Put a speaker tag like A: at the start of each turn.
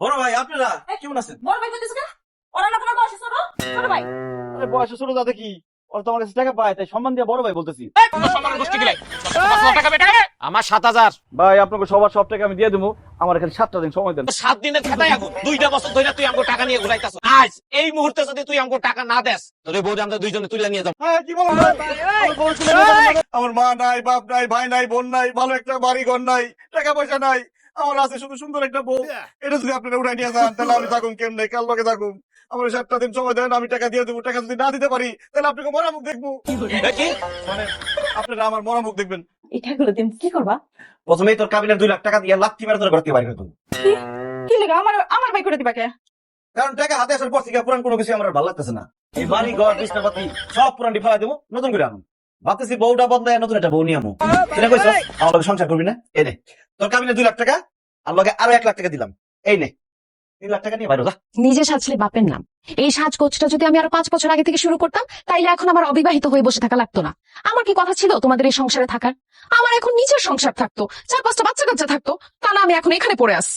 A: বড় ভাই আপনারা কেমন আছেন?
B: বড় ভাই ওরা না তোমার বয়সে ছোট? ছোট ভাই।
A: আরে বয়সে ছোট দাদা কি? ওর তো আমার কাছে টাকা পায় তাই সম্মান দিয়ে বড় ভাই বলতেছি।
C: আমার সাত হাজার।
A: ভাই আপনাকে সবার সব টাকা আমি দিয়ে দেবো। আমার এখানে সাতটা দিন সময় দেন।
C: সাত দিনের খাতায় এখন দুইটা বছর ধরে তুই আমাকে টাকা নিয়ে ঘুরাইতাছ। আজ এই মুহূর্তে যদি তুই আমাকে টাকা না দেস তোর বউ আমরা দুইজনে তুলে নিয়ে যাব।
A: হ্যাঁ কি। আমার মা নাই বাপ নাই ভাই নাই বোন নাই ভালো একটা বাড়ি ঘর নাই টাকা পয়সা নাই। আমার আছে শুধু সুন্দর একটা বউ। এটা যদি আপনারা উঠাই নিয়ে যান তাহলে আমি থাকুন কেমনে? কাল লগে থাকুন আমার সাতটা দিন সময় দেন আমি টাকা দিয়ে দেবো। টাকা যদি না দিতে পারি তাহলে আপনাকে মরা মুখ দেখব। মানে আপনারা আমার মরা মুখ দেখবেন।
B: এই টাকাগুলো তুমি কি করবা?
D: প্রথমেই তোর কাবিনের দুই লাখ টাকা দিয়ে ঘর থেকে বাড়ি
B: কি? লেগা? আমার আমার ভাই করে দিবা কে?
D: কারণ টাকা হাতে আসার পর থেকে পুরান কোনো কিছু আমার ভালো লাগতেছে না। এই বাড়ি ঘর বিছনাপাতি সব পুরান ফেলা দেবো নতুন করে আনুন। ভাবতেছি বউটা বদলায় নতুন একটা বউ নিয়ে আমু। কইছ আমার সংসার করবি না? এনে তোর কাবিনের দুই লাখ টাকা আর আরও এক লাখ টাকা দিলাম। এই নে, তিন লাখ টাকা নিয়ে বাইরে যা।
E: নিজে সাজলে বাপের নাম। এই সাজগোজটা যদি আমি আরও পাঁচ বছর আগে থেকে শুরু করতাম, তাইলে এখন আমার অবিবাহিত হয়ে বসে থাকা লাগতো না। আমার কি কথা ছিল তোমাদের এই সংসারে থাকার? আমার এখন নিজের সংসার থাকতো, চার পাঁচটা বাচ্চা কাচ্চা থাকতো, তা না আমি এখন এখানে পড়ে আছি।